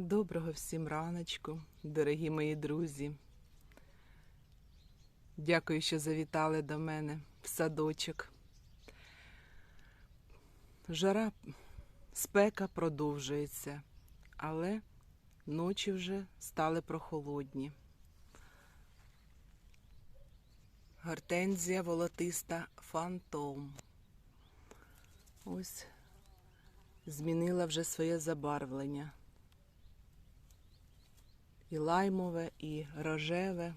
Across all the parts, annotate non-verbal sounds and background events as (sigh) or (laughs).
Доброго всім раночку, дорогі мої друзі. Дякую, що завітали до мене в садочок. Жара, спека продовжується, але ночі вже стали прохолодні. Гортензія волотиста фантом. Ось змінила вже своє забарвлення. І лаймове, і рожеве,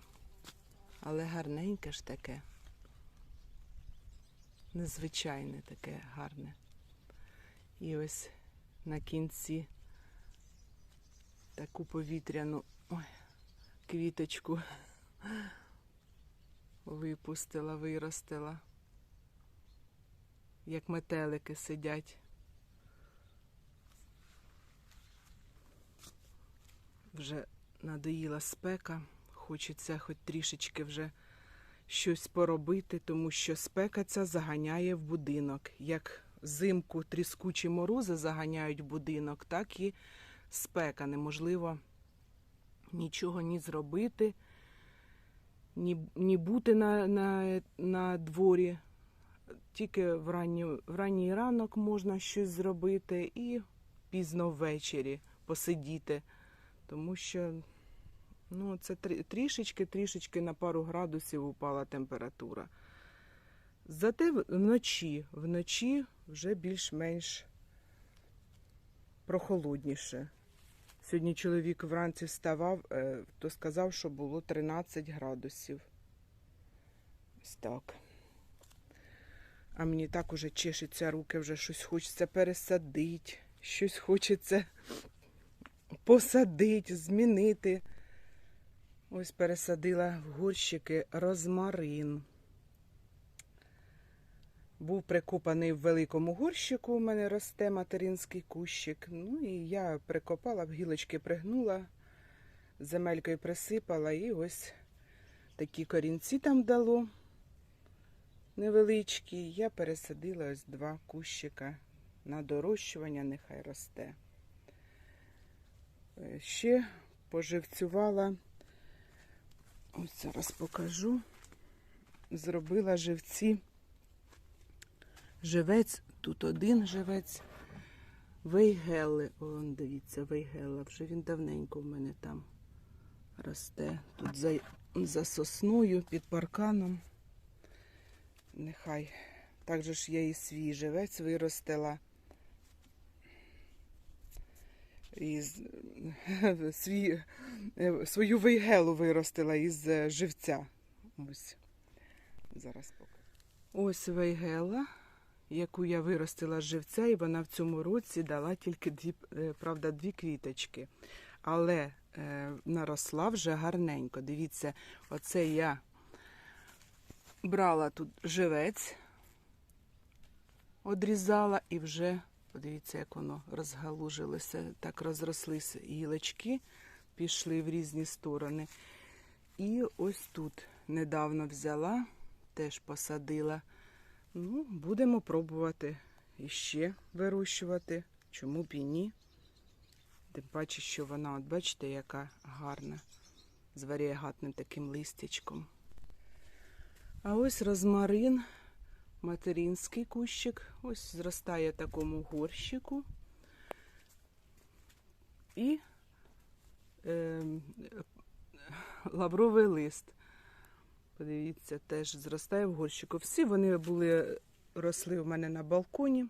але гарненьке ж таке. Незвичайне таке гарне. І ось на кінці таку повітряну ой, квіточку випустила, виростила. Як метелики сидять. Вже надоїла спека, хочеться хоч трішечки вже щось поробити, тому що спека ця заганяє в будинок. Як взимку тріскучі морози заганяють в будинок, так і спека. Неможливо нічого ні зробити, ні, ні бути на, на, на дворі. Тільки в ранній, в ранній ранок можна щось зробити і пізно ввечері посидіти. Тому що ну, це трішечки, трішечки на пару градусів упала температура. Зате вночі, вночі вже більш-менш прохолодніше. Сьогодні чоловік вранці вставав, е, то сказав, що було 13 градусів. Ось так. А мені так уже чешеться руки, вже щось хочеться пересадити, щось хочеться посадити, змінити. Ось пересадила в горщики розмарин. Був прикопаний в великому горщику, у мене росте материнський кущик. Ну і я прикопала, в гілочки пригнула, земелькою присипала і ось такі корінці там дало невеличкі. Я пересадила ось два кущика на дорощування, нехай росте. Е, Ще поживцювала, ось зараз покажу, зробила живці. Живець, тут один живець, вейгели. Вон, дивіться, вейгела. Вже він давненько в мене там росте. Тут за, за сосною під парканом. Нехай. Так же я і свій живець виростила. Із свій, е, свою вейгелу виростила із е, живця. Ось. Зараз покажу. Ось вейгела, яку я виростила з живця, і вона в цьому році дала тільки дві, е, правда, дві квіточки. Але е, наросла вже гарненько. Дивіться, оце я брала тут живець, одрізала і вже Подивіться, як воно розгалужилося, так розрослися гілочки, пішли в різні сторони. І ось тут недавно взяла, теж посадила. Ну, будемо пробувати іще вирощувати. Чому б і ні? Тим паче, що вона, от бачите, яка гарна, з варіагатним таким листячком. А ось розмарин материнський кущик. Ось зростає в такому горщику. І е, лавровий лист. Подивіться, теж зростає в горщику. Всі вони були, росли в мене на балконі.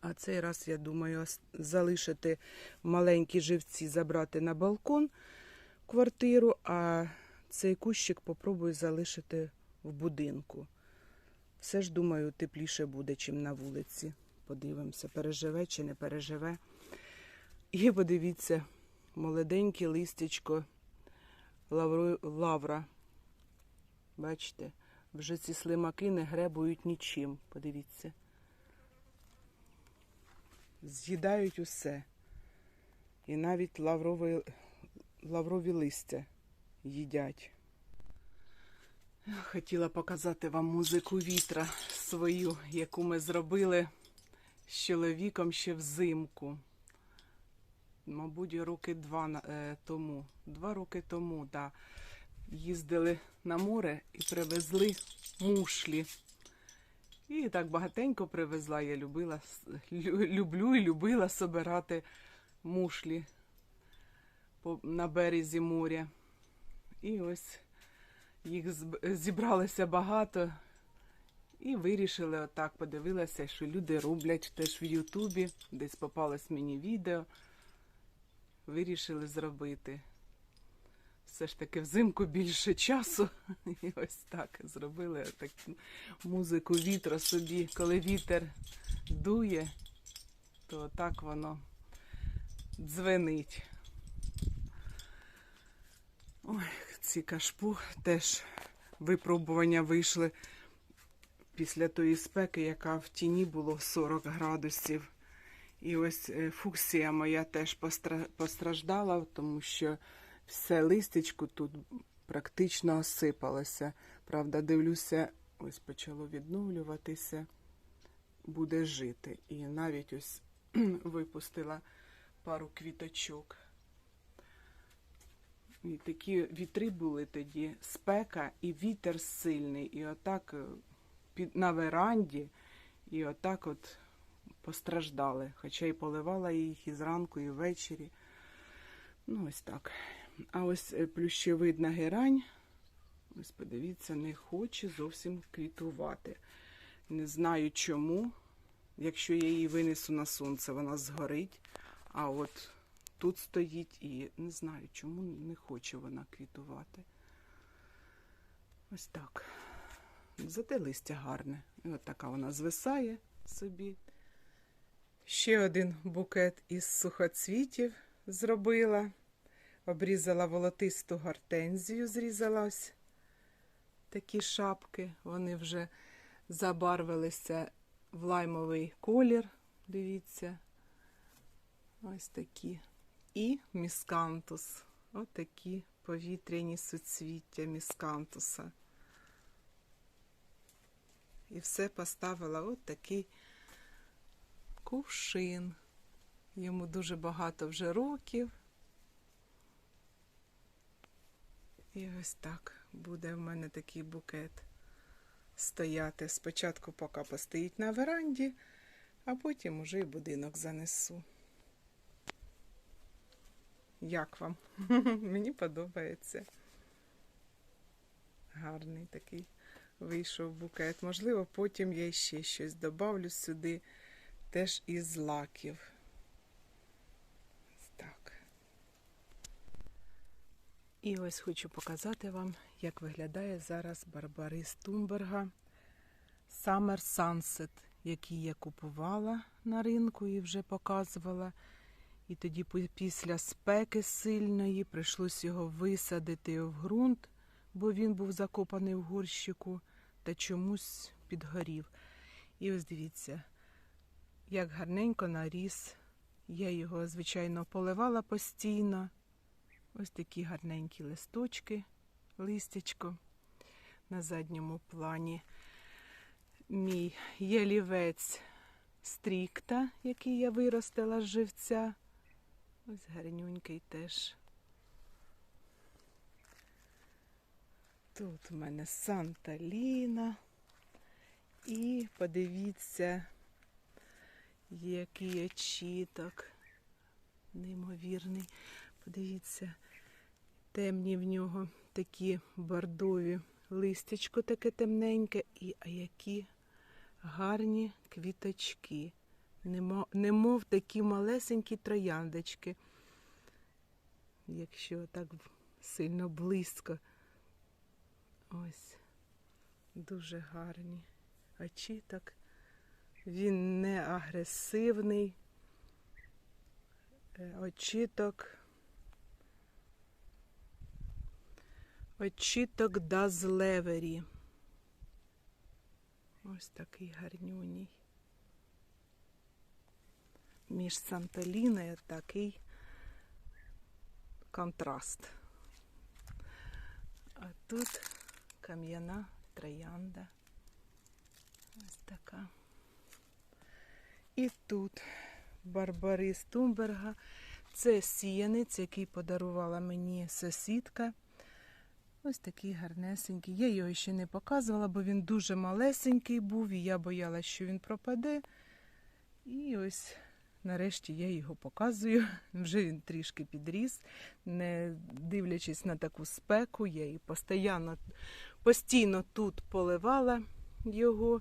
А цей раз, я думаю, залишити маленькі живці, забрати на балкон квартиру, а цей кущик попробую залишити в будинку. Все ж, думаю, тепліше буде, чим на вулиці. Подивимося, переживе чи не переживе. І подивіться, молоденьке листячко лавру- лавра. Бачите, вже ці слимаки не гребують нічим. Подивіться. З'їдають усе. І навіть лаврові, лаврові листя їдять. Хотіла показати вам музику вітра свою, яку ми зробили з чоловіком ще взимку. мабуть, роки два е, тому. Два роки тому, да. Їздили на море і привезли мушлі. І так багатенько привезла. Я любила, люблю і любила собирати мушлі на березі моря. І ось їх зібралося багато. І вирішили отак, подивилася, що люди роблять теж в Ютубі, десь попалось мені відео. Вирішили зробити. Все ж таки взимку більше часу. (laughs) І ось так зробили таку музику вітра собі. Коли вітер дує, то так воно дзвенить. Ой, ці кашпу теж випробування вийшли після тої спеки, яка в тіні було 40 градусів. І ось е, фуксія моя теж постраждала, тому що все листечко тут практично осипалося. Правда, дивлюся, ось почало відновлюватися, буде жити. І навіть ось випустила пару квіточок. І такі вітри були тоді, спека і вітер сильний. І отак е, під, на веранді, і отак от постраждали. Хоча і поливала їх і зранку, і ввечері. Ну, ось так. А ось е, плющевидна герань, ось подивіться, не хоче зовсім квітувати. Не знаю чому. Якщо я її винесу на сонце, вона згорить. А от тут стоїть і не знаю, чому не хоче вона квітувати. Ось так. Зате листя гарне. І от така вона звисає собі. Ще один букет із сухоцвітів зробила. Обрізала волотисту гортензію, зрізала ось такі шапки. Вони вже забарвилися в лаймовий колір. Дивіться. Ось такі. І міскантус. Ось такі повітряні суцвіття міскантуса. І все поставила от такий кувшин. Йому дуже багато вже років. І ось так буде в мене такий букет стояти. Спочатку поки постоїть на веранді, а потім уже і будинок занесу. Як вам? (laughs) Мені подобається. Гарний такий вийшов букет. Можливо, потім я ще щось добавлю сюди, теж із лаків. Так. І ось хочу показати вам, як виглядає зараз Барбарис Тумберга Summer Sunset, який я купувала на ринку і вже показувала. І тоді після спеки сильної прийшлось його висадити в ґрунт, бо він був закопаний в горщику та чомусь підгорів. І ось дивіться, як гарненько наріс. Я його, звичайно, поливала постійно. Ось такі гарненькі листочки, листячко на задньому плані. Мій ялівець стрікта, який я виростила з живця. Ось гарнюнький теж. Тут у мене Санта Ліна. І подивіться, який очіток. Неймовірний. Подивіться, темні в нього такі бордові листячко таке темненьке, і а які гарні квіточки. Немо- Немов такі малесенькі трояндочки. Якщо так сильно близько. Ось. Дуже гарні. Очіток. Він не агресивний. Е, Очіток. Очіток Дазлевері. Ось такий гарнюній. Між Санталіною такий контраст. А тут кам'яна троянда. Ось така. І тут Барбарис Тумберга. Це сіянець, який подарувала мені сусідка. Ось такий гарнесенький. Я його ще не показувала, бо він дуже малесенький був, і я боялася, що він пропаде. І ось нарешті я його показую. (laughs) Вже він трішки підріс, не дивлячись на таку спеку, я її постійно, постійно тут поливала його.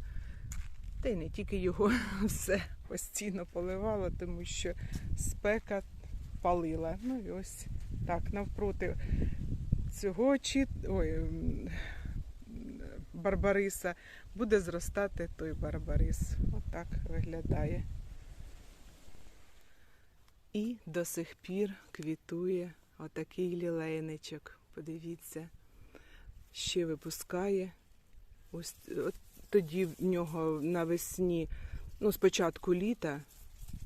Та й не тільки його, (laughs) все постійно поливала, тому що спека палила. Ну і ось так, навпроти цього чи... Ой, барбариса буде зростати той барбарис. Отак виглядає. І до сих пір квітує отакий лілейничок. Подивіться, ще випускає. Ось от тоді в нього навесні, ну, спочатку літа,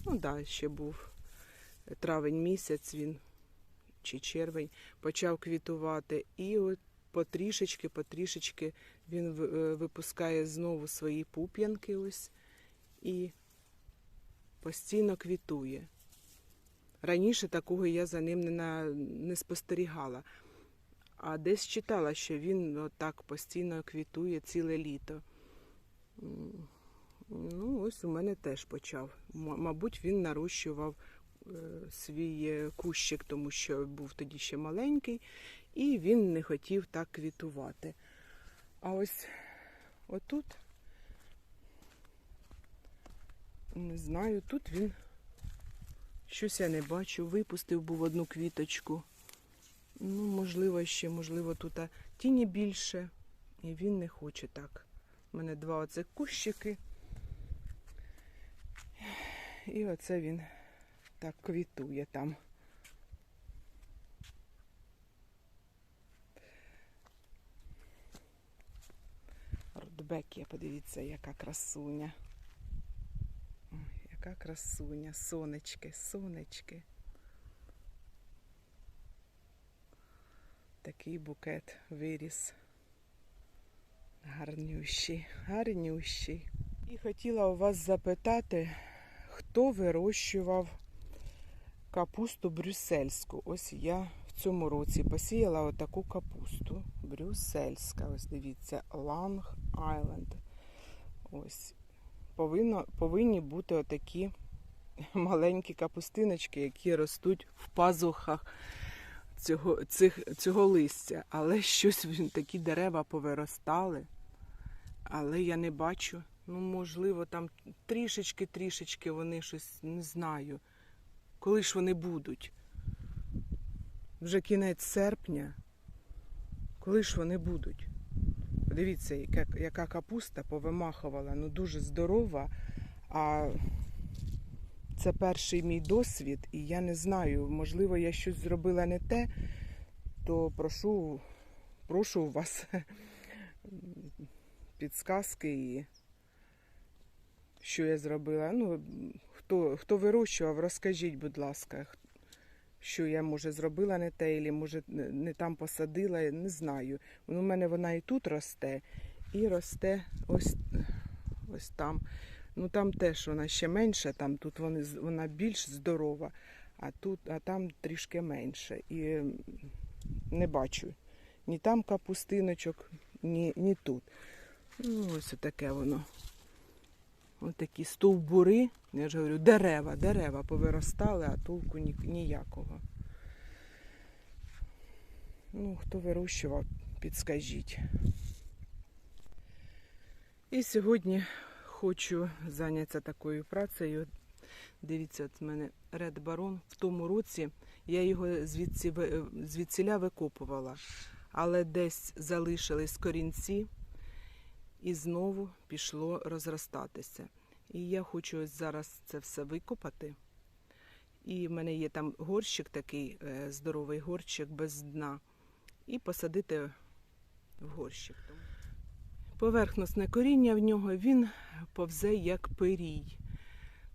ну да, ще був травень місяць він чи червень почав квітувати. І от потрішечки, потрішечки він е, випускає знову свої пуп'янки ось і постійно квітує. Раніше такого я за ним не, на, не спостерігала. А десь читала, що він отак постійно квітує ціле літо. Ну, ось у мене теж почав. Мабуть, він нарощував е, свій е, кущик, тому що був тоді ще маленький, і він не хотів так квітувати. А ось отут, не знаю, тут він щось я не бачу. Випустив був одну квіточку. Ну, можливо, ще, можливо, тут тіні більше, і він не хоче так. У мене два оце кущики. І оце він так квітує там. Рудбекія, подивіться, яка красуня. Яка красуня, сонечки, сонечки. Такий букет виріс. Гарнющий, гарнющий. І хотіла у вас запитати, хто вирощував капусту брюссельську. Ось я в цьому році посіяла отаку капусту. Брюссельська. Ось дивіться, Long Island. Ось. Повинно, повинні бути отакі (laughs) маленькі капустиночки, які ростуть в пазухах цього, цих, цього листя. Але щось (laughs) такі дерева повиростали. Але я не бачу. Ну, можливо, там трішечки-трішечки вони щось не знаю. Коли ж вони будуть? Вже кінець серпня. Коли ж вони будуть? Подивіться, яка, яка капуста повимахувала, ну дуже здорова. А це перший мій досвід, і я не знаю, можливо, я щось зробила не те, то прошу, прошу вас (laughs) підсказки і що я зробила. Ну, хто, хто вирощував, розкажіть, будь ласка, що я, може, зробила не те, або, може, не там посадила, не знаю. Ну, У мене вона і тут росте, і росте ось, ось там. Ну там теж вона ще менша, там тут вони, вона більш здорова, а тут, а там трішки менше. І не бачу ні там капустиночок, ні, ні тут. Ну, ось таке воно. Ось такі стовбури, я ж говорю, дерева, дерева повиростали, а толку ні, ніякого. Ну, хто вирощував, підскажіть. І сьогодні хочу зайнятися такою працею. Дивіться, от в мене Ред Барон. В тому році я його звідси, звідсіля викопувала, але десь залишились корінці і знову пішло розростатися. І я хочу ось зараз це все викопати. І в мене є там горщик такий, е, здоровий горщик без дна. І посадити в горщик. Поверхностне коріння в нього він повзе як пирій.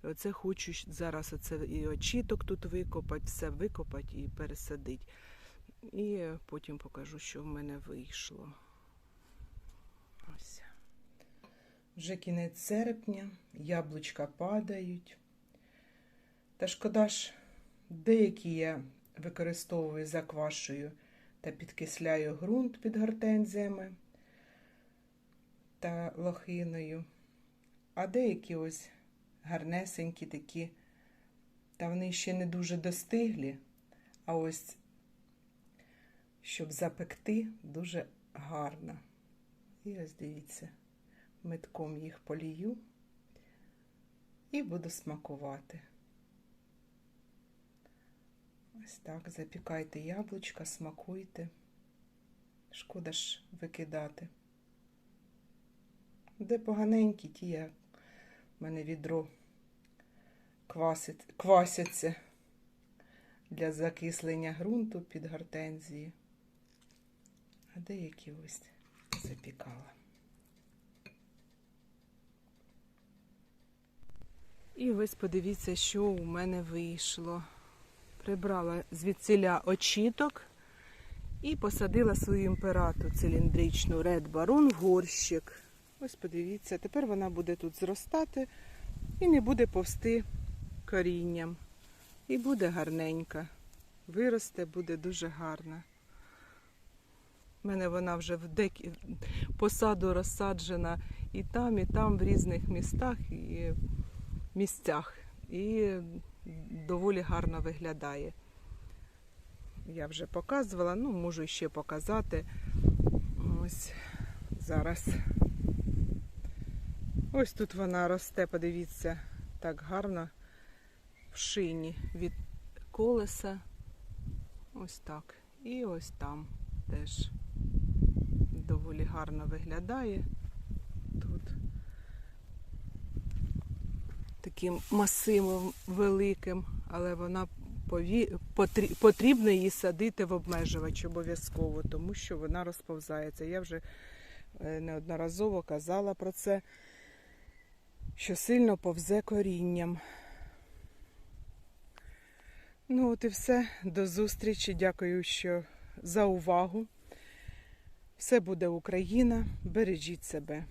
Оце хочу зараз оце і очіток тут викопати, все викопати і пересадити. І потім покажу, що в мене вийшло. Ось. Вже кінець серпня, яблучка падають. Та шкода ж Деякі я використовую заквашую та підкисляю ґрунт під гортензіями та лохиною. А деякі ось гарнесенькі такі, та вони ще не дуже достиглі. А ось, щоб запекти, дуже гарно. І ось дивіться, метком їх полію і буду смакувати. Ось так, запікайте яблучка, смакуйте. Шкода ж викидати. Де поганенькі, ті я в мене відро квасить, квасяться для закислення ґрунту під гортензії. А деякі ось запікала. І ось подивіться, що у мене вийшло. Прибрала звідсіля очіток і посадила свою імперату циліндричну Red Baron в горщик. Ось подивіться, тепер вона буде тут зростати і не буде повсти корінням. І буде гарненька. Виросте, буде дуже гарна. У мене вона вже в декі... посаду розсаджена і там, і там, в різних містах і місцях. І доволі гарно виглядає. Я вже показувала, ну, можу ще показати. Ось зараз. Ось тут вона росте, подивіться, так гарно в шині від колеса. Ось так. І ось там теж доволі гарно виглядає. Тут таким масивом великим, але вона потрібно її садити в обмежувач обов'язково, тому що вона розповзається. Я вже е, неодноразово казала про це, що сильно повзе корінням. Ну, от і все. До зустрічі. Дякую, що за увагу. Все буде Україна. Бережіть себе.